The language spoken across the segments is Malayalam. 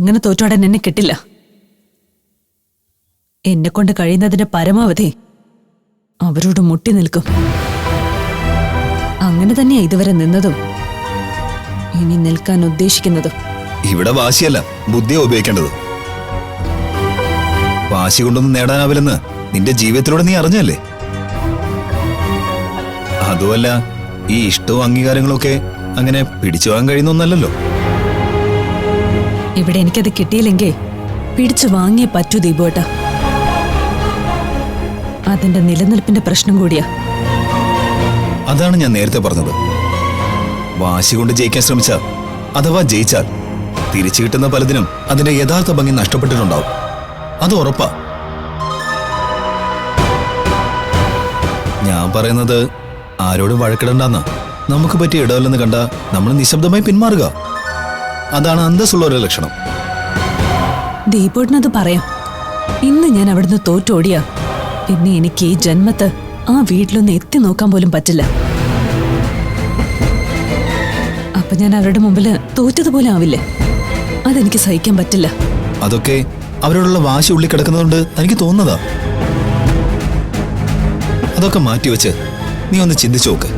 അങ്ങനെ തോറ്റോടാൻ എന്നെ കിട്ടില്ല. എന്നെ കൊണ്ട് കഴിയുന്നതിന്റെ പരമാവധി അവരോട് മുട്ടി നിൽക്കും. അങ്ങനെ തന്നെയാ ഇതുവരെ നിന്നതും ഇനി നിൽക്കാൻ ഉദ്ദേശിക്കുന്നതും. ഇവിടെ വാശിയല്ല ബുദ്ധിയാ ഉപയോഗിക്കേണ്ടത്. വാശി കൊണ്ടൊന്നും നേടാനാവില്ലെന്ന് നിന്റെ ജീവിതത്തിലൂടെ നീ അറിഞ്ഞല്ലേ? അതുമല്ല ഈ ഇഷ്ടവും അംഗീകാരങ്ങളൊക്കെ അങ്ങനെ പിടിച്ചു പോകാൻ കഴിയുന്ന ഒന്നല്ലല്ലോ ഇവിടെ എനിക്കത് കിട്ടിയില്ലെങ്കിൽ പിടിച്ചു വാങ്ങിയേ പറ്റൂ ദീപുവേട്ട. അതിന്റെ നിലനിൽപ്പിന്റെ പ്രശ്നം കൂടിയാ. അതാണ് ഞാൻ നേരത്തെ പറഞ്ഞത്. വാശി കൊണ്ട് ജയിക്കാൻ ശ്രമിച്ച അഥവാ ജയിച്ചാൽ തിരിച്ചു കിട്ടുന്ന പലതിനും അതിന്റെ യഥാർത്ഥ ഭംഗി നഷ്ടപ്പെട്ടിട്ടുണ്ടാവും. അത് ഉറപ്പാ. ഞാൻ പറയുന്നത് ആരോടും വഴക്കിടണ്ടെന്ന. നമുക്ക് പറ്റിയ ഇടവല്ലെന്ന് കണ്ട നമ്മൾ നിശബ്ദമായി പിന്മാറുക. അതാണ് അന്തസ്സുള്ള ഒരു ലക്ഷണം. ദീപോട്ടിനത് പറയാം. ഇന്ന് ഞാൻ അവിടുന്ന് തോറ്റോടിയ. പിന്നെ എനിക്ക് ഈ ജന്മത്ത് ആ വീട്ടിലൊന്ന് എത്തി നോക്കാൻ പോലും പറ്റില്ല. അപ്പൊ ഞാൻ അവരുടെ മുമ്പിൽ തോറ്റതുപോലെ ആവില്ലേ? അതെനിക്ക് സഹിക്കാൻ പറ്റില്ല. അതൊക്കെ അവരോടുള്ള വാശി ഉള്ളി കിടക്കുന്നതുകൊണ്ട് തനിക്ക് തോന്നുന്നതാ. അതൊക്കെ മാറ്റിവെച്ച് നീ ഒന്ന് ചിന്തിച്ചു നോക്ക്.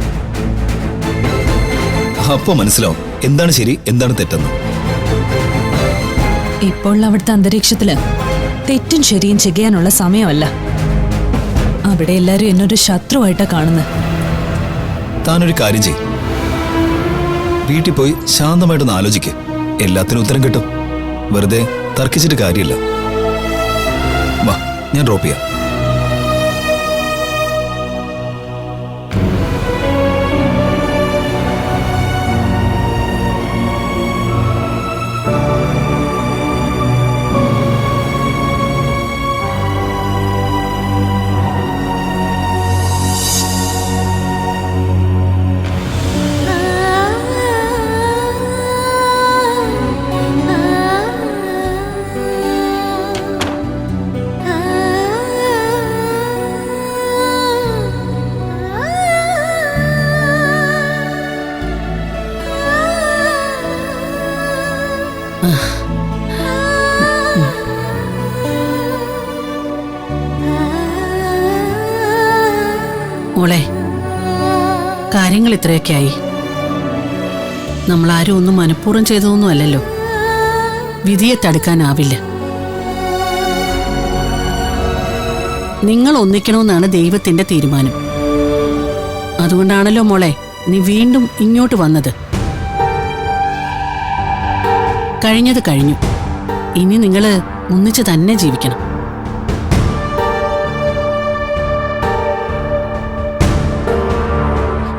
അപ്പൊ മനസ്സിലാവും എന്താണ് ശരി എന്താണ് തെറ്റെന്ന്. ഇപ്പോൾ അവിടുത്തെ അന്തരീക്ഷത്തിൽ തെറ്റും ശരിയും ചെയ്യാനുള്ള സമയമല്ല. അവിടെ എല്ലാരും എന്നൊരു ശത്രുവായിട്ടാ കാണുന്നത് താനൊരു കാര്യം ചെയ് വീട്ടിൽ പോയി ശാന്തമായിട്ടൊന്ന് ആലോചിക്ക്. എല്ലാത്തിനും ഉത്തരം കിട്ടും. വെറുതെ തർക്കിച്ചിട്ട് കാര്യമില്ല. വാ ഞാൻ ഡ്രോപ്പ് ചെയ്യാം. മോളെ കാര്യങ്ങൾ ഇത്രയൊക്കെ ആയി നമ്മൾ ആരും ഒന്നും മനഃപൂർവം ചെയ്തതൊന്നും അല്ലല്ലോ വിധിയെ തടുക്കാനാവില്ല. നിങ്ങൾ ഒന്നിക്കണമെന്നാണ് ദൈവത്തിന്റെ തീരുമാനം. അതുകൊണ്ടാണല്ലോ മോളെ നീ വീണ്ടും ഇങ്ങോട്ട് വന്നത്. കഴിഞ്ഞത് കഴിഞ്ഞു. ഇനി നിങ്ങൾ ഒന്നിച്ച് തന്നെ ജീവിക്കണം.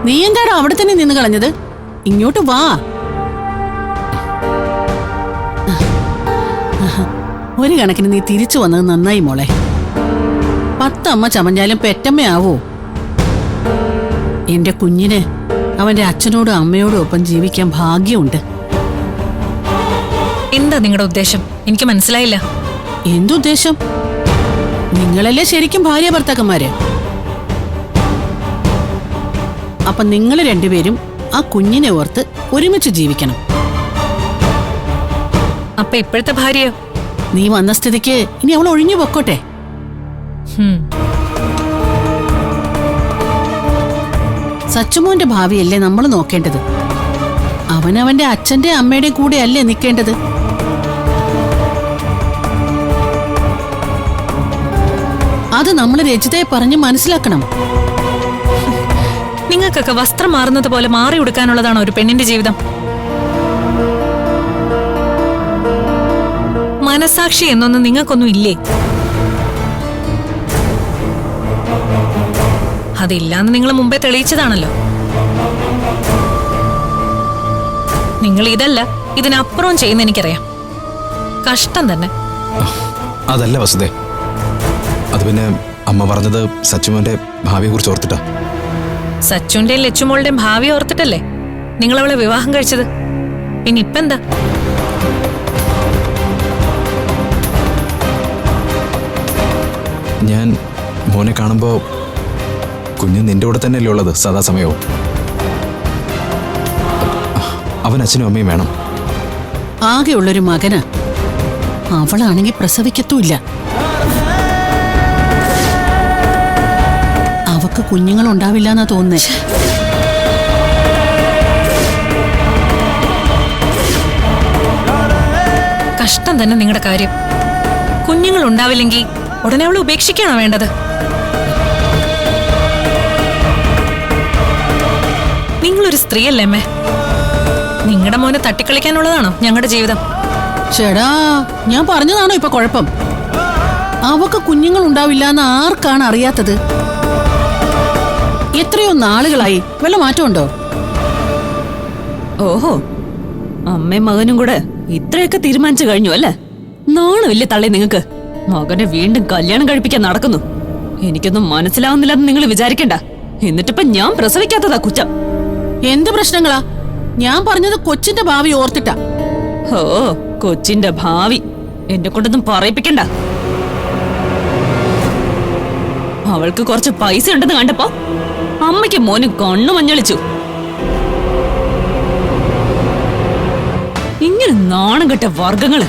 നീ എന്താണ് അവിടെ തന്നെ നിന്ന് കളഞ്ഞത്? ഇങ്ങോട്ട് വാ. ഒരു കണക്കിന് നീ തിരിച്ചു വന്നത് നന്നായി മോളെ. പത്തമ്മ ചമഞ്ഞാലും പെറ്റമ്മയാവോ? എന്റെ കുഞ്ഞിന് അവന്റെ അച്ഛനോടും അമ്മയോടും ഒപ്പം ജീവിക്കാൻ ഭാഗ്യമുണ്ട്. എന്താ നിങ്ങളുടെ ഉദ്ദേശം? എനിക്ക് മനസ്സിലായില്ല. എന്തുദ്ദേശം? നിങ്ങളല്ലേ ശരിക്കും ഭാര്യ ഭർത്താക്കന്മാര്? അപ്പൊ നിങ്ങൾ രണ്ടുപേരും ആ കുഞ്ഞിനെ ഓർത്ത് ഒരുമിച്ച് ജീവിക്കണം. അപ്പൊ ഇപ്പോഴത്തെ ഭാര്യ? നീ വന്ന സ്ഥിതിക്ക് ഇനി അവൾ ഒഴിഞ്ഞു പൊക്കോട്ടെ. സച്ചുമോന്റെ ഭാവിയല്ലേ നമ്മൾ നോക്കേണ്ടത്? അവനവന്റെ അച്ഛന്റെ അമ്മയുടെ കൂടെ അല്ലേ നിൽക്കേണ്ടത് അത് നമ്മൾ രചിതയെ പറഞ്ഞ് മനസ്സിലാക്കണം. നിങ്ങൾക്കൊക്കെ വസ്ത്രം മാറുന്നത് പോലെ മാറി ഉടുക്കാനുള്ളതാണോ ഒരു പെണ്ണിന്റെ ജീവിതം. മനസാക്ഷി എന്നൊന്നും നിങ്ങൾക്കൊന്നും ഇല്ലേ? അതില്ലാന്ന് നിങ്ങൾ മുമ്പേ തെളിയിച്ചതാണല്ലോ. നിങ്ങൾ ഇതല്ല ഇതിനപ്പുറം ചെയ്യുന്ന എനിക്കറിയാം. കഷ്ടം തന്നെ. അതല്ല വസുദേ അത് പിന്നെ അമ്മ പറഞ്ഞത് സച്ചുമോന്റെ ഭാവിയെ കുറിച്ച് ഓർത്തിട്ടാ. സച്ചുന്റെയും ലച്ചുമോളുടെയും ഭാവി ഓർത്തിട്ടല്ലേ? നിങ്ങൾ അവളെ വിവാഹം കഴിച്ചത്. പിന്നെ ഇപ്പെന്താ? ഞാൻ മോനെ കാണുമ്പോ കുഞ്ഞ് നിന്റെ കൂടെ തന്നെയല്ലേ ഉള്ളത് സദാസമയവും. അവൻ അച്ഛനും അമ്മയും വേണം. ആകെയുള്ളൊരു മകന് അവളാണെങ്കിൽ പ്രസവിക്കത്തുമില്ല. അവക്ക് കുഞ്ഞുങ്ങൾ ഉണ്ടാവില്ല എന്നാ തോന്നുന്നേ കഷ്ടം തന്നെ നിങ്ങളുടെ കാര്യം. കുഞ്ഞുങ്ങൾ ഉണ്ടാവില്ലെങ്കിൽ ഉടനെ അവളെ ഉപേക്ഷിക്കുകയാണോ വേണ്ടത്? നിങ്ങളൊരു സ്ത്രീയല്ലേ അമ്മേ? നിങ്ങളുടെ മോനെ തട്ടിക്കളിക്കാനുള്ളതാണോ ഞങ്ങളുടെ ജീവിതം? ചേടാ ഞാൻ പറഞ്ഞതാണോ ഇപ്പൊ കുഴപ്പം? അവക്ക് കുഞ്ഞുങ്ങൾ ഉണ്ടാവില്ല എന്ന് ആർക്കാണ് അറിയാത്തത്? എത്രയോ നാളുകളായി. വല്ല മാറ്റമുണ്ടോ? ഓഹോ. അമ്മയും മകനും കൂടെ ഇത്രയൊക്കെ തീരുമാനിച്ചു കഴിഞ്ഞു അല്ലേ? നാണമില്ലേ തള്ളി നിങ്ങക്ക് മകനെ വീണ്ടും കല്യാണം കഴിപ്പിക്കാൻ നടക്കുന്നു. എനിക്കൊന്നും മനസ്സിലാവുന്നില്ലെന്ന് നിങ്ങൾ വിചാരിക്കണ്ട. എന്നിട്ടിപ്പൊ ഞാൻ പ്രസവിക്കാത്തതാ കുറ്റം. എന്ത് പ്രശ്നങ്ങളാ? ഞാൻ പറഞ്ഞത് കൊച്ചിന്റെ ഭാവി ഓർത്തിട്ടാ. ഓ കൊച്ചിന്റെ ഭാവി. എന്നെ കൊണ്ടൊന്നും പറയിപ്പിക്കണ്ട. അവൾക്ക് കുറച്ച് പൈസ ഉണ്ടെന്ന് കണ്ടപ്പോ അമ്മയ്ക്ക് മോന് കണ്ണു മഞ്ഞളിച്ചു. ഇങ്ങനെ നാണം കെട്ട വർഗങ്ങൾ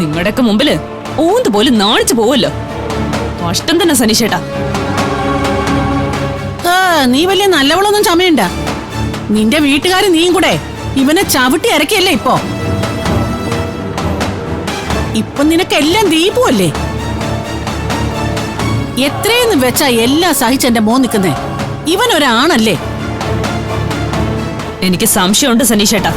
നിങ്ങളുടെയൊക്കെ മുമ്പിൽ ഓന്ത് പോലും നാണിച്ചു പോവല്ലോ. കഷ്ടം തന്നെ സനീഷേട്ടാ. നീ വലിയ നല്ലവളൊന്നും ചമയണ്ട. നിന്റെ വീട്ടുകാര് നീയും കൂടെ ഇവനെ ചവിട്ടി ഇറക്കിയല്ലേ ഇപ്പോ? ഇപ്പൊ നിനക്കെല്ലാം ദീപുവല്ലേ? എത്രയെന്ന് വെച്ചാ എല്ലാം സഹിച്ചെന്റെ മോൻ നിൽക്കുന്നേ ഇവൻ ഒരാണല്ലേ എനിക്ക് സംശയമുണ്ട് സനീഷേട്ടാ.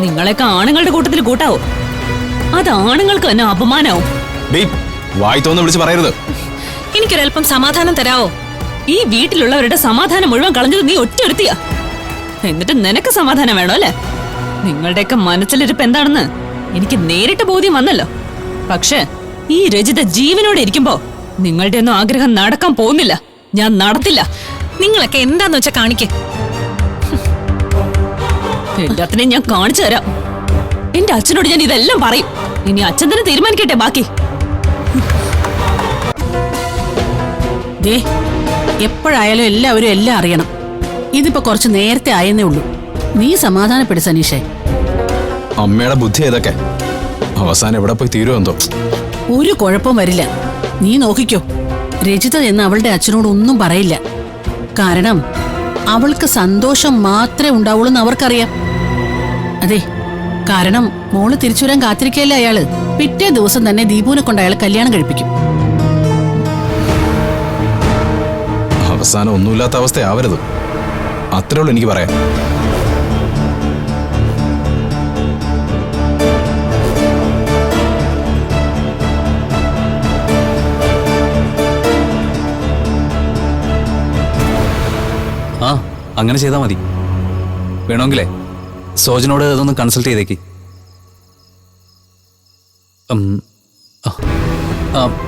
നിങ്ങളെയൊക്കെ ആണുങ്ങളുടെ കൂട്ടത്തിൽ കൂട്ടാവോ? അത് ആണുങ്ങൾക്ക് തന്നെ അപമാനാവും വായി തോന്ന് വിളിച്ച് പറയരുത്. എനിക്കൊരല്പം സമാധാനം തരാവോ? ഈ വീട്ടിലുള്ളവരുടെ സമാധാനം മുഴുവൻ കളഞ്ഞത് നീ ഒറ്റയൊരുത്തിയാ. എന്നിട്ട് നിനക്ക് സമാധാനം വേണോ അല്ലേ? നിങ്ങളുടെയൊക്കെ മനസ്സിലിരിപ്പ് എന്താണെന്ന് എനിക്ക് നേരിട്ട് ബോധ്യം വന്നല്ലോ. പക്ഷേ ഈ രചിത ജീവനോടെ ഇരിക്കുമ്പോ നിങ്ങളുടെ ഒന്നും ആഗ്രഹം നടക്കാൻ പോകുന്നില്ല. ഞാൻ നടത്തില്ല. നിങ്ങളൊക്കെ എന്താന്ന് വെച്ചാ കാണിക്കേ. എല്ലാത്തിനെയും ഞാൻ കാണിച്ചു തരാം. എന്റെ അച്ഛനോട് ഞാൻ ഇതെല്ലാം പറയും. ഇനി അച്ഛൻ തന്നെ തീരുമാനിക്കട്ടെ ബാക്കി. ദേ എപ്പോഴായാലും എല്ലാവരും എല്ലാം അറിയണം. ഇതിപ്പോ കുറച്ച് നേരത്തെ ആയെന്നേ ഉള്ളൂ. നീ സമാധാനപ്പെടു സനീഷേ. അമ്മയുടെ ബുദ്ധി ഏതൊക്കെ? അവസാനം എവിടെ പോയി തീരുമെന്തോ ഒരു കുഴപ്പം വരില്ല. നീ നോക്കിക്കോ. രജിത എന്ന് അവളുടെ അച്ഛനോട് ഒന്നും പറയില്ല. കാരണം അവൾക്ക് സന്തോഷം മാത്രമേ ഉണ്ടാവുള്ളൂ എന്ന് അവർക്കറിയാം. അതെ കാരണം മോൾ തിരിച്ചു വരാൻ കാത്തിരിക്കല്ലേ അയാൾ? പിറ്റേ ദിവസം തന്നെ ദീപുവിനെ കൊണ്ട് അയാൾ കല്യാണം കഴിപ്പിക്കും. അവസാനം ഒന്നുമില്ലാത്ത അവസ്ഥയാവരുത്. അത്രേ ഉള്ളൂ എനിക്ക് പറയാം ആ അങ്ങനെ ചെയ്താൽ മതി. വേണമെങ്കിലേ സോജനോട് അതൊന്ന് കൺസൾട്ട് ചെയ്തേക്ക്.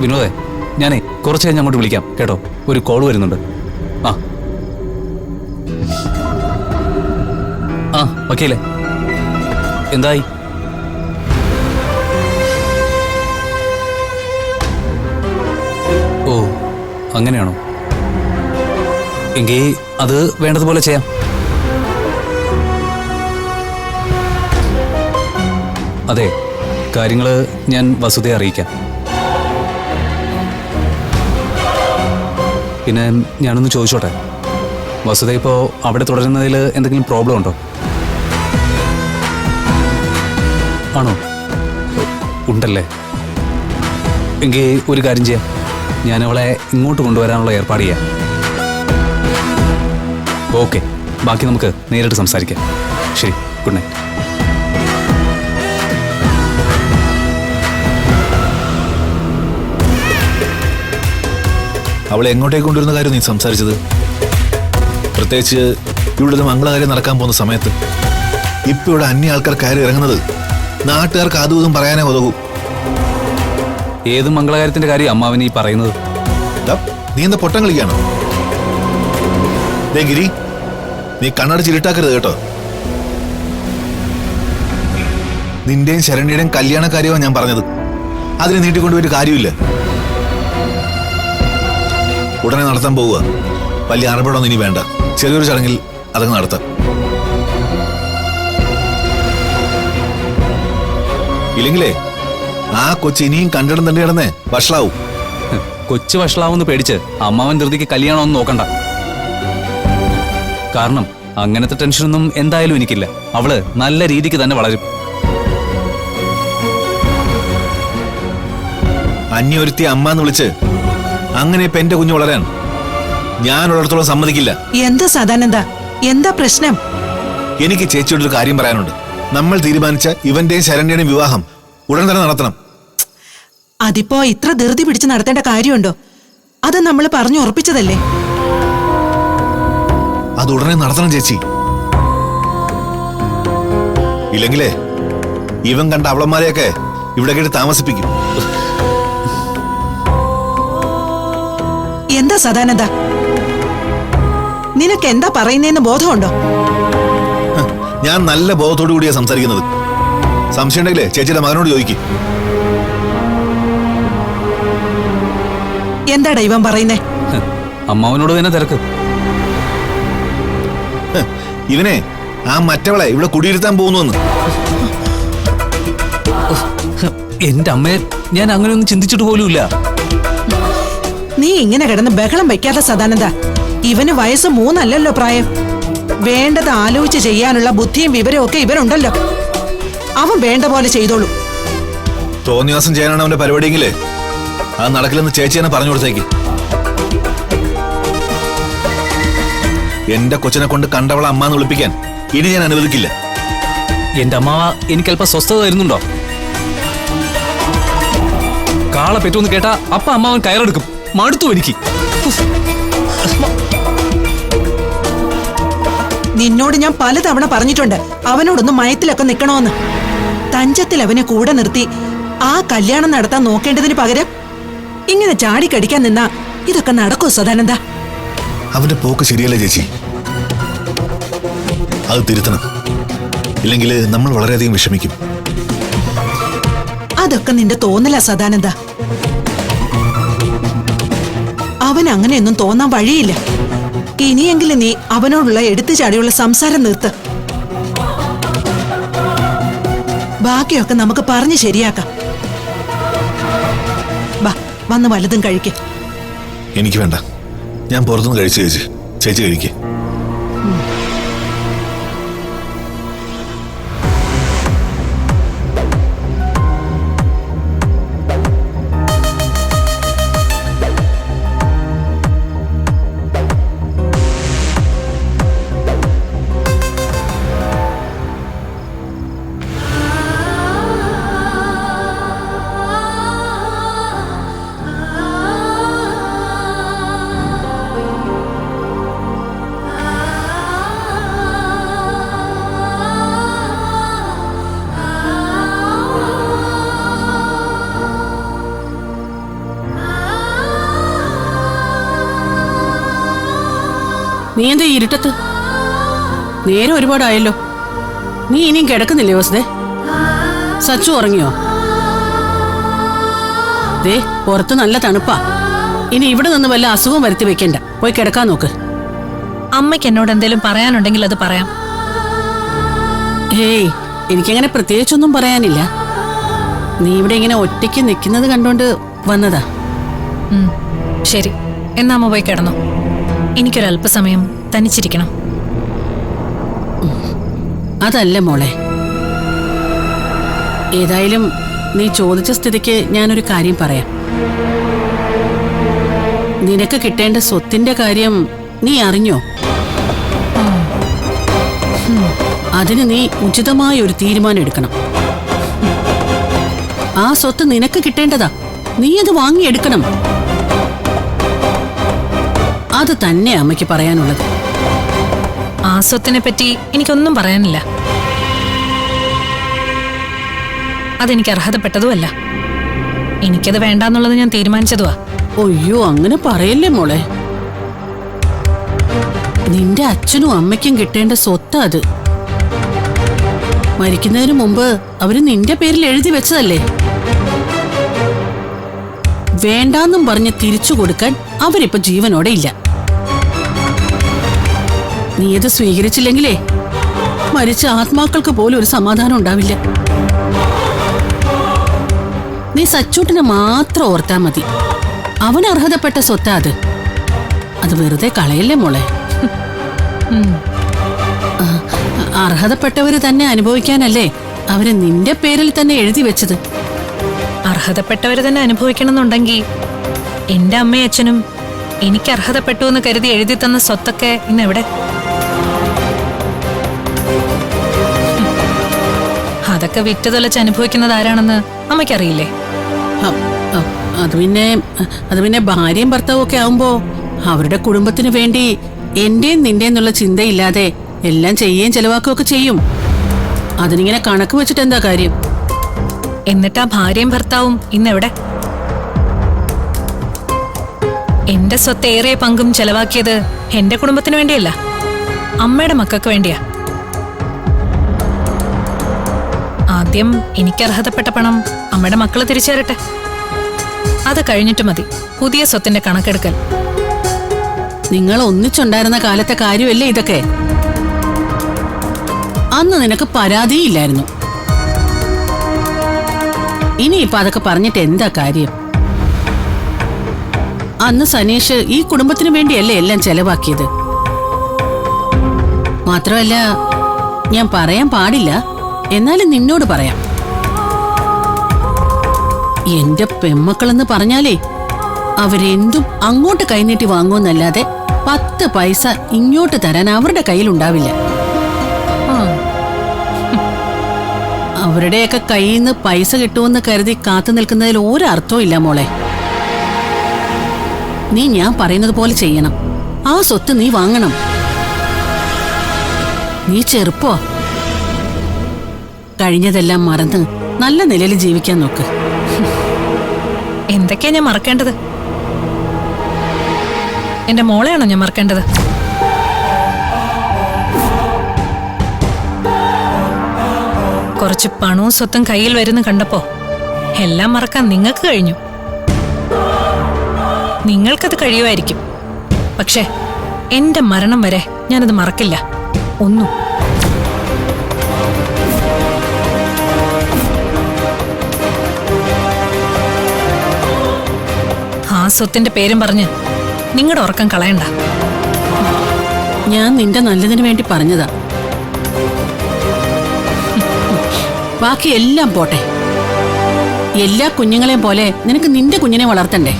വിനോദേ ഞാനേ കുറച്ച് കഴിഞ്ഞ് അങ്ങോട്ട് വിളിക്കാം കേട്ടോ. ഒരു കോൾ വരുന്നുണ്ട്. ആ. ആ എന്തായി? ഓ അങ്ങനെയാണോ? എങ്കിൽ അത് വേണ്ടതുപോലെ ചെയ്യാം. അതെ കാര്യങ്ങൾ ഞാൻ വസുതയെ അറിയിക്കാം. പിന്നെ ഞാനൊന്ന് ചോദിച്ചോട്ടെ? വസുത ഇപ്പോൾ അവിടെ തുടരുന്നതിൽ എന്തെങ്കിലും പ്രോബ്ലം ഉണ്ടോ? ആണോ? ഉണ്ടല്ലേ? എങ്കിൽ ഒരു കാര്യം ചെയ്യാം. ഞാൻ അവളെ ഇങ്ങോട്ട് കൊണ്ടുവരാനുള്ള ഏർപ്പാട് ചെയ്യാം. ഓക്കെ. ബാക്കി നമുക്ക് നേരിട്ട് സംസാരിക്കാം. ശരി ഗുഡ് നൈറ്റ്. അവളെ എങ്ങോട്ടേക്ക് കൊണ്ടുവരുന്ന കാര്യം നീ സംസാരിച്ചത്? പ്രത്യേകിച്ച് ഇവിടെ ഒരു മംഗളകാര്യം നടക്കാൻ പോകുന്ന സമയത്ത് ഇപ്പൊ ഇവിടെ അന്യ ആൾക്കാർ കയറി ഇറങ്ങുന്നത് നാട്ടുകാർക്ക് അതും ഇതും പറയാനേ ഉതകൂ ഏത് മംഗളകാര്യത്തിന്റെ കാര്യം അമ്മാവിന് ഈ പറയുന്നത്? നീ എന്താ പൊട്ടം കളിക്കാണോ ഗിരി നീ കണ്ണടച്ച് ഇരുട്ടാക്കരുത് കേട്ടോ. നിന്റെയും ശരണ്യയുടെയും കല്യാണ കാര്യമാണ് ഞാൻ പറഞ്ഞത്. അതിനെ നീട്ടിക്കൊണ്ടുപോയിട്ട് കാര്യമില്ല ഉടനെ നടത്താൻ പോവുക. വലിയ അറബടൊന്നും ഇനി വേണ്ട. ചെറിയൊരു ചടങ്ങിൽ അതങ്ങ് നടത്താം. ഇല്ലെങ്കിലേ ആ കൊച്ചു ഇനിയും കണ്ടിടം തന്നെ കിടന്നേ. വഷളാവും. കൊച്ചു വഷളാവെന്ന് പേടിച്ച് അമ്മാവൻ ധൃതിക്ക് കല്യാണമൊന്നും നോക്കണ്ട. കാരണം അങ്ങനത്തെ ടെൻഷനൊന്നും എന്തായാലും എനിക്കില്ല. അവൾ നല്ല രീതിക്ക് തന്നെ വളരും. അന്യൊരുത്തി അമ്മ എന്ന് വിളിച്ച് അങ്ങനെ ഇപ്പൊ എന്റെ കുഞ്ഞു വളരാൻ ഞാൻ ഉള്ളിടത്തോളം സമ്മതിക്കില്ല. എന്താ സദാനന്ദ എന്താ പ്രശ്നം? എനിക്ക് ചേച്ചിയോട് ഒരു കാര്യം പറയാനുണ്ട്. നമ്മൾ തീരുമാനിച്ച ഇവന്റെയും ശരണ്യയുടെയും വിവാഹം ഉടൻ തന്നെ നടത്തണം. അതിപ്പോ ഇത്ര ധൃതി പിടിച്ച് നടത്തേണ്ട കാര്യമുണ്ടോ? അത് നമ്മൾ പറഞ്ഞു ഉറപ്പിച്ചതല്ലേ? അത് ഉടനെ നടത്തണം ചേച്ചി. ഇല്ലെങ്കിലേ ഇവൻ കണ്ട അവളന്മാരെയൊക്കെ ഇവിടെ കേട്ട് താമസിപ്പിക്കും. എന്താ സദാനന്ദ? നിനക്ക് എന്താ പറയുന്നേന്ന് ബോധമുണ്ടോ? ഞാൻ നല്ല ബോധത്തോടു കൂടിയാ സംസാരിക്കുന്നത്. സംശയം ഉണ്ടെങ്കിലേ ചേച്ചിയുടെ മകനോട് ചോദിക്കും. എന്താടാ ഇവൻ പറയുന്നേ? അമ്മാവനോട് തന്നെ തിരക്ക്. ഇവനെ ആ മറ്റവളെ ഇവിടെ കുടിയിരുത്താൻ പോകുന്നു എന്റെ അമ്മയെ ഞാൻ അങ്ങനെയൊന്നും ചിന്തിച്ചിട്ട് പോലുമില്ല. നീ ഇങ്ങനെ കിടന്ന് ബഹളം വെക്കാതെ സദാനന്ദ. ഇവന് വയസ്സ് മൂന്നല്ലല്ലോ പ്രായം. വേണ്ടത് ആലോചിച്ച് ചെയ്യാനുള്ള ബുദ്ധിയും വിവരവും ഒക്കെ ഇവരുണ്ടല്ലോ അവൻ വേണ്ട പോലെ ചെയ്തോളൂ. തോന്നിയാസം ചെയ്യാനാണ് അവന്റെ പരിപാടിയെങ്കിലേ? അത് നടക്കില്ലെന്ന് ചേച്ചി തന്നെ പറഞ്ഞു കൊടുത്തേക്ക്. എന്റെ കൊച്ചിനെ കൊണ്ട് കണ്ടവളെ അമ്മ എന്ന് വിളിപ്പിക്കാൻ ഇനി ഞാൻ അനുവദിക്കില്ല. എന്റെ അമ്മ എനിക്ക് അല്പം സ്വസ്ഥത തരുന്നുണ്ടോ? കാളെ പെറ്റുമെന്ന് കേട്ടാ അപ്പ അമ്മാവൻ കയറെടുക്കും. മടുത്തു എനിക്ക്. നിന്നോട് ഞാൻ പലതവണ പറഞ്ഞിട്ടുണ്ട് അവനോടൊന്ന് മയത്തിലൊക്കെ നിൽക്കണമെന്ന് തഞ്ചത്തിൽ അവനെ കൂടെ നിർത്തി ആ കല്യാണം നടത്താൻ നോക്കേണ്ടതിന് പകരം ഇങ്ങനെ ചാടിക്കടിക്കാൻ നിന്ന ഇതൊക്കെ നടക്കൂ സദാനന്ദ. അവന്റെ പോക്ക് ശരിയല്ല ചേച്ചി? അത് തിരുത്തണം. ഇല്ലെങ്കിൽ നമ്മൾ വളരെയധികം വിഷമിക്കും. അതൊക്കെ നിന്റെ തോന്നല സദാനന്ദ. അവൻ അങ്ങനെയൊന്നും തോന്നാൻ വഴിയില്ല. ഇനിയെങ്കിലും നീ അവനോടുള്ള എടുത്തുചാടിയുള്ള സംസാരം നിർത്ത്. ബാക്കിയൊക്കെ നമുക്ക് പറഞ്ഞ് ശരിയാക്കാം. ബാ വന്ന് വല്ലതും കഴിക്ക. എനിക്ക് വേണ്ട. ഞാൻ പുറത്തുനിന്ന് കഴിച്ചു ചേച്ചി ചേച്ചി കഴിക്കേ. നീ എന്താ ഇരുട്ടത്ത്? നേരം ഒരുപാടായല്ലോ. നീ ഇനിയും കിടക്കുന്നില്ലേ വസുദേ? സച്ചു ഉറങ്ങിയോ? ദേ പുറത്ത് നല്ല തണുപ്പാ. ഇനി ഇവിടെ നിന്ന് വല്ല അസുഖം വരുത്തി വെക്കണ്ട. പോയി കിടക്കാൻ നോക്ക്. അമ്മയ്ക്ക് എന്നോട് എന്തെങ്കിലും പറയാനുണ്ടെങ്കിൽ അത് പറയാം. ഏയ് എനിക്കങ്ങനെ പ്രത്യേകിച്ചൊന്നും പറയാനില്ല. നീ ഇവിടെ ഇങ്ങനെ ഒറ്റയ്ക്ക് നിൽക്കുന്നത് കണ്ടോണ്ട് വന്നതാ. ശരി. എന്നാ അമ്മ പോയി കിടന്നു. എനിക്കൊരല്പസമയം തനിച്ചിരിക്കണം. അതല്ല മോളെ. ഏതായാലും നീ ചോദിച്ച സ്ഥിതിക്ക് ഞാനൊരു കാര്യം പറയാം. നിനക്ക് കിട്ടേണ്ട സ്വത്തിന്റെ കാര്യം നീ അറിഞ്ഞോ? അതിന് നീ ഉചിതമായ ഒരു തീരുമാനം എടുക്കണം ആ സ്വത്ത് നിനക്ക് കിട്ടേണ്ടതാ. നീ അത് വാങ്ങിയെടുക്കണം. അത് തന്നെ അമ്മയ്ക്ക് പറയാനുള്ളത്. ആ സ്വത്തിനെ പറ്റി എനിക്കൊന്നും പറയാനില്ല. അതെനിക്ക് അർഹതപ്പെട്ടതുമല്ല. എനിക്കത് വേണ്ടാന്നുള്ളത് ഞാൻ തീരുമാനിച്ചതുവാ. ഒയ്യോ അങ്ങനെ പറയല്ലേ മോളെ. നിന്റെ അച്ഛനും അമ്മയ്ക്കും കിട്ടേണ്ട സ്വത്ത് അത്. മരിക്കുന്നതിന് മുമ്പ് അവർ നിന്റെ പേരിൽ എഴുതി വെച്ചതല്ലേ? വേണ്ടാന്നും പറഞ്ഞ് തിരിച്ചു കൊടുക്കാൻ അവരിപ്പോ ജീവനോടെ ഇല്ല. നീ ഇത് സ്വീകരിച്ചില്ലെങ്കിലേ മരിച്ച ആത്മാക്കൾക്ക് പോലും ഒരു സമാധാനം ഉണ്ടാവില്ല. നീ സച്ചൂട്ടിനെ മാത്രം ഓർത്താ മതി. അവൻ അർഹതപ്പെട്ട സ്വത്താ അത്. അത് വെറുതെ കളയല്ലേ മോളെ? അർഹതപ്പെട്ടവര് തന്നെ അനുഭവിക്കാനല്ലേ അവർ നിന്റെ പേരിൽ തന്നെ എഴുതി വെച്ചത്? അർഹതപ്പെട്ടവര് തന്നെ അനുഭവിക്കണമെന്നുണ്ടെങ്കിൽ എന്റെ അമ്മയും അച്ഛനും എനിക്ക് അർഹതപ്പെട്ടു എന്ന് കരുതി എഴുതി തന്ന സ്വത്തൊക്കെ ഇന്ന് എവിടെ? അതൊക്കെ വിറ്റ് തൊലച്ച് അനുഭവിക്കുന്നത് ആരാണെന്ന് അമ്മയ്ക്കറിയില്ലേ? അത് പിന്നെ അത് പിന്നെ ഭാര്യയും ഭർത്താവും ഒക്കെ ആവുമ്പോ അവരുടെ കുടുംബത്തിന് വേണ്ടി എന്റെയും നിന്റെ എന്നുള്ള ചിന്തയില്ലാതെ എല്ലാം ചെയ്യുകയും ചെലവാക്കുകയൊക്കെ ചെയ്യും. അതിനിങ്ങനെ കണക്ക് വെച്ചിട്ട് എന്താ കാര്യം? എന്നിട്ടാ ആ ഭാര്യയും ഭർത്താവും ഇന്നെവിടെ? എന്റെ സ്വത്ത് ഏറെ പങ്കും ചെലവാക്കിയത് എന്റെ കുടുംബത്തിന് വേണ്ടിയല്ല അമ്മയുടെ മക്കൾക്ക് വേണ്ടിയാ. ആദ്യം എനിക്ക് അർഹതപ്പെട്ട പണം അമ്മയുടെ മക്കൾ തിരിച്ചു തരട്ടെ അത് കഴിഞ്ഞിട്ട് മതി. പുതിയ സ്വത്തിന്റെ കണക്കെടുക്കൽ. നിങ്ങൾ ഒന്നിച്ചുണ്ടായിരുന്ന കാലത്തെ കാര്യമല്ലേ ഇതൊക്കെ? അന്ന് നിനക്ക് പരാതിയില്ലായിരുന്നു. ഇനിയിപ്പോ അതൊക്കെ പറഞ്ഞിട്ട് എന്താ കാര്യം? അന്ന് സനീഷ് ഈ കുടുംബത്തിന് വേണ്ടിയല്ലേ എല്ലാം ചെലവാക്കിയത്? മാത്രമല്ല ഞാൻ പറയാൻ പാടില്ല. എന്നാലും നിന്നോട് പറയാം. എന്റെ പെമ്മക്കളെന്ന് പറഞ്ഞാലേ അവരെന്തും അങ്ങോട്ട് കൈനീട്ടി വാങ്ങുമെന്നല്ലാതെ പത്ത് പൈസ ഇങ്ങോട്ട് തരാൻ അവരുടെ കയ്യിൽ ഉണ്ടാവില്ല അവരുടെയൊക്കെ കയ്യിൽ നിന്ന് പൈസ കിട്ടുമെന്ന് കരുതി കാത്തു നിൽക്കുന്നതിൽ ഒരർത്ഥവും ഇല്ല മോളെ. നീ ഞാൻ പറയുന്നത് പോലെ ചെയ്യണം. ആ സ്വത്ത് നീ വാങ്ങണം. നീ ചെറുപ്പോ? കഴിഞ്ഞതെല്ലാം മറന്ന് നല്ല നിലയിൽ ജീവിക്കാൻ നോക്ക്. എന്തൊക്കെയാ ഞാൻ മറക്കേണ്ടത്? എന്റെ മോളെയാണോ ഞാൻ മറക്കേണ്ടത്? കുറച്ച് പണവും സ്വത്തും കയ്യിൽ വരുന്ന കണ്ടപ്പോ എല്ലാം മറക്കാൻ നിങ്ങൾക്ക് കഴിഞ്ഞു. നിങ്ങൾക്കത് കഴിയുമായിരിക്കും. പക്ഷേ എന്റെ മരണം വരെ ഞാനത് മറക്കില്ല. ഒന്നും. സ്വത്തിന്റെ പേരും പറഞ്ഞ് നിങ്ങളുടെ ഉറക്കം കളയണ്ട. ഞാൻ നിന്റെ നല്ലതിന് വേണ്ടി പറഞ്ഞതാ. ബാക്കി എല്ലാം പോട്ടെ. എല്ലാ കുഞ്ഞുങ്ങളെയും പോലെ നിനക്ക് നിന്റെ കുഞ്ഞിനെ വളർത്തണ്ടേ?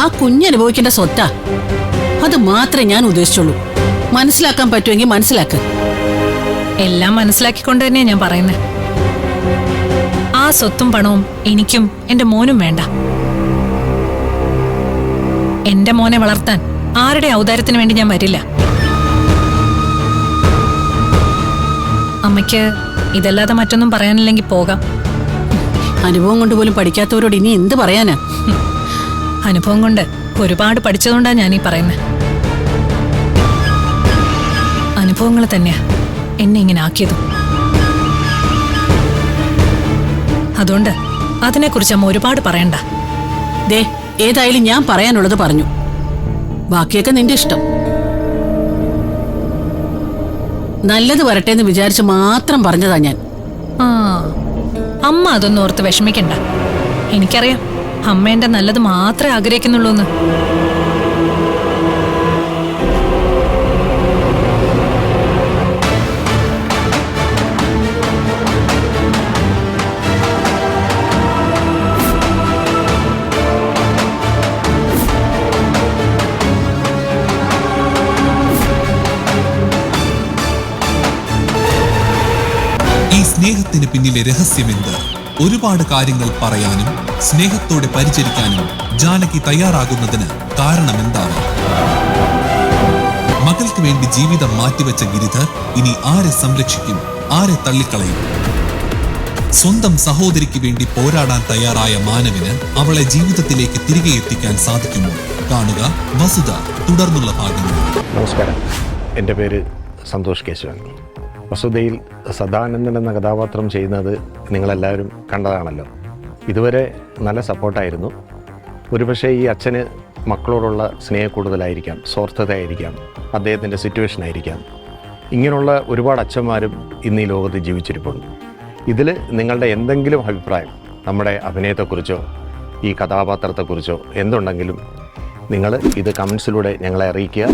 ആ കുഞ്ഞനുഭവിക്കേണ്ട സ്വത്താ. അത് മാത്രമേ ഞാൻ ഉദ്ദേശിച്ചുള്ളൂ. മനസ്സിലാക്കാൻ പറ്റുമെങ്കിൽ മനസ്സിലാക്ക്. എല്ലാം മനസ്സിലാക്കിക്കൊണ്ട് തന്നെയാ ഞാൻ പറയുന്നത് ആ സ്വത്തും പണവും എനിക്കും എന്റെ മോനും വേണ്ട. എന്റെ മോനെ വളർത്താൻ ആരുടെ ഔദാര്യത്തിന് വേണ്ടി ഞാൻ വരില്ല. അമ്മയ്ക്ക് ഇതല്ലാതെ മറ്റൊന്നും പറയാനില്ലെങ്കിൽ പോകാം. അനുഭവം കൊണ്ട് പോലും പഠിക്കാത്തവരോട് ഇനി എന്ത് പറയാനാ? അനുഭവം കൊണ്ട് ഒരുപാട് പഠിച്ചതുകൊണ്ടാണ് ഞാനീ പറയുന്നത് അനുഭവങ്ങൾ തന്നെയാ എന്നെ ഇങ്ങനെ ആക്കിയതും. അതുകൊണ്ട് അതിനെക്കുറിച്ച് അമ്മ ഒരുപാട് പറയണ്ട. ദേ ഏതായാലും ഞാൻ പറയാനുള്ളത് പറഞ്ഞു. ബാക്കിയൊക്കെ നിന്റെ ഇഷ്ടം. നല്ലത് വരട്ടെ എന്ന് വിചാരിച്ച് മാത്രം പറഞ്ഞതാ ഞാൻ. ആ അമ്മ അതൊന്നും ഓർത്ത് വിഷമിക്കണ്ട. എനിക്കറിയാം അമ്മേന്റെ നല്ലത് മാത്രമേ ആഗ്രഹിക്കുന്നുള്ളൂ എന്ന് സ്നേഹത്തിന് പിന്നിലെ രഹസ്യമെന്ത്? ഒരുപാട് കാര്യങ്ങൾ പറയാനും സ്നേഹത്തോടെ പരിചരിക്കാനും ജാനകി തയ്യാറാകുന്നതിന് കാരണമെന്താണ്? മകൾക്ക് വേണ്ടി ജീവിതം മാറ്റിവെച്ച ഗിരിധർ ഇനി ആരെ സംരക്ഷിക്കും? ആരെ തള്ളിക്കളയും? സ്വന്തം സഹോദരിക്ക് വേണ്ടി പോരാടാൻ തയ്യാറായ മാനവിന് അവളെ ജീവിതത്തിലേക്ക് തിരികെ എത്തിക്കാൻ സാധിക്കുമോ? കാണുക വസുത തുടർന്നുള്ള ഭാഗങ്ങൾ. നമസ്കാരം. എന്റെ പേര് സന്തോഷ് കേശവൻ. വസുധയിൽ സദാനന്ദൻ എന്ന കഥാപാത്രം ചെയ്യുന്നത് നിങ്ങളെല്ലാവരും കണ്ടതാണല്ലോ. ഇതുവരെ നല്ല സപ്പോർട്ടായിരുന്നു. ഒരുപക്ഷെ ഈ അച്ഛന് മക്കളോടുള്ള സ്നേഹ കൂടുതലായിരിക്കാം സ്വാർത്ഥതയായിരിക്കാം അദ്ദേഹത്തിന്റെ സിറ്റുവേഷൻ ആയിരിക്കാം ഇങ്ങനെയുള്ള ഒരുപാട് അച്ഛന്മാരും ഇന്ന് ഈ ലോകത്ത് ജീവിച്ചിരിപ്പുണ്ട്. ഇതിൽ നിങ്ങളുടെ എന്തെങ്കിലും അഭിപ്രായം നമ്മുടെ അഭിനയത്തെക്കുറിച്ചോ ഈ കഥാപാത്രത്തെക്കുറിച്ചോ എന്തുണ്ടെങ്കിലും നിങ്ങൾ ഇത് കമൻസിലൂടെ ഞങ്ങളെ അറിയിക്കുക.